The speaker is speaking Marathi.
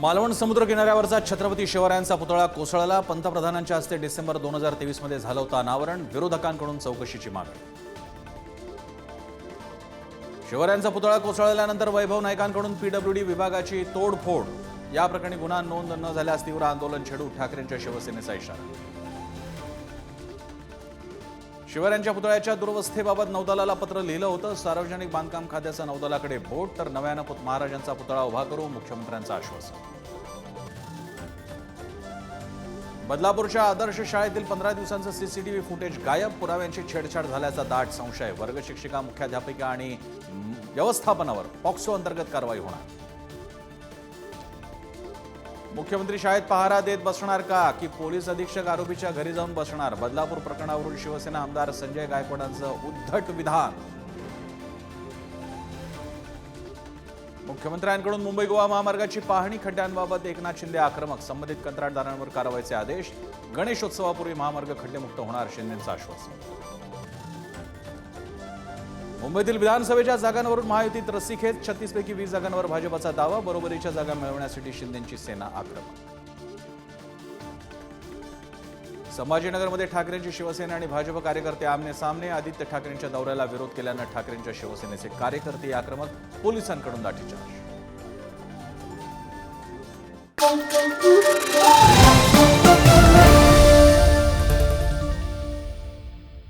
मालवण समुद्र किनाऱ्यावरचा छत्रपती शिवरायांचा पुतळा कोसळला. पंतप्रधानांच्या हस्ते डिसेंबर दोन हजार तेवीसमध्ये झालं होतं अनावरण. विरोधकांकडून चौकशीची मागणी. शिवरायांचा पुतळा कोसळल्यानंतर वैभव नाईकांकडून पीडब्ल्यूडी विभागाची तोडफोड. या प्रकरणी गुन्हा नोंद न झाल्यास तीव्र आंदोलन छेडू ठाकरेंच्या शिवसेनेचा इशारा. शिवरायांच्या पुतळ्याच्या दुरवस्थेबाबत नौदलाला पत्र लिहिलं होतं. सार्वजनिक बांधकाम खात्याचं नौदलाकडे बोट तर नव्यानं पुत- महाराजांचा पुतळा उभा करू मुख्यमंत्र्यांचं आश्वासन. बदलापूरच्या आदर्श शाळेतील पंधरा दिवसांचं सीसीटीव्ही फुटेज गायब पुराव्यांची छेडछाड झाल्याचा दाट संशय. वर्ग शिक्षिका मुख्याध्यापिका आणि व्यवस्थापनावर पॉक्सो अंतर्गत कारवाई होणार. मुख्यमंत्री शाळेत पहारा देत बसणार का? की पोलीस अधीक्षक आरोपीच्या घरी जाऊन बसणार? बदलापूर प्रकरणावरून शिवसेना आमदार संजय गायकवाडांचं उद्धट विधान. मुख्यमंत्र्यांकडून मुंबई गोवा महामार्गाची पाहणी खड्ड्यांबाबत एकनाथ शिंदे आक्रमक संबंधित कंत्राटदारांवर कारवाईचे आदेश. गणेशोत्सवापूर्वी महामार्ग खड्डेमुक्त होणार शिंदेचं आश्वासन. मुंबईतील विधानसभेच्या जागांवरून महायुतीत रस्सीखेच छत्तीस पैकी वीस जागांवर भाजपचा दावा बरोबरीच्या जागा मिळवण्यासाठी शिंदेची सेना आक्रमक. संभाजीनगरमध्ये ठाकरेंची शिवसेना आणि भाजप कार्यकर्ते आमने सामने आदित्य ठाकरेंच्या दौऱ्याला विरोध केल्यानं ठाकरेंच्या शिवसेनेचे कार्यकर्ते आक्रमक पोलिसांकडून लाठीचार्ज.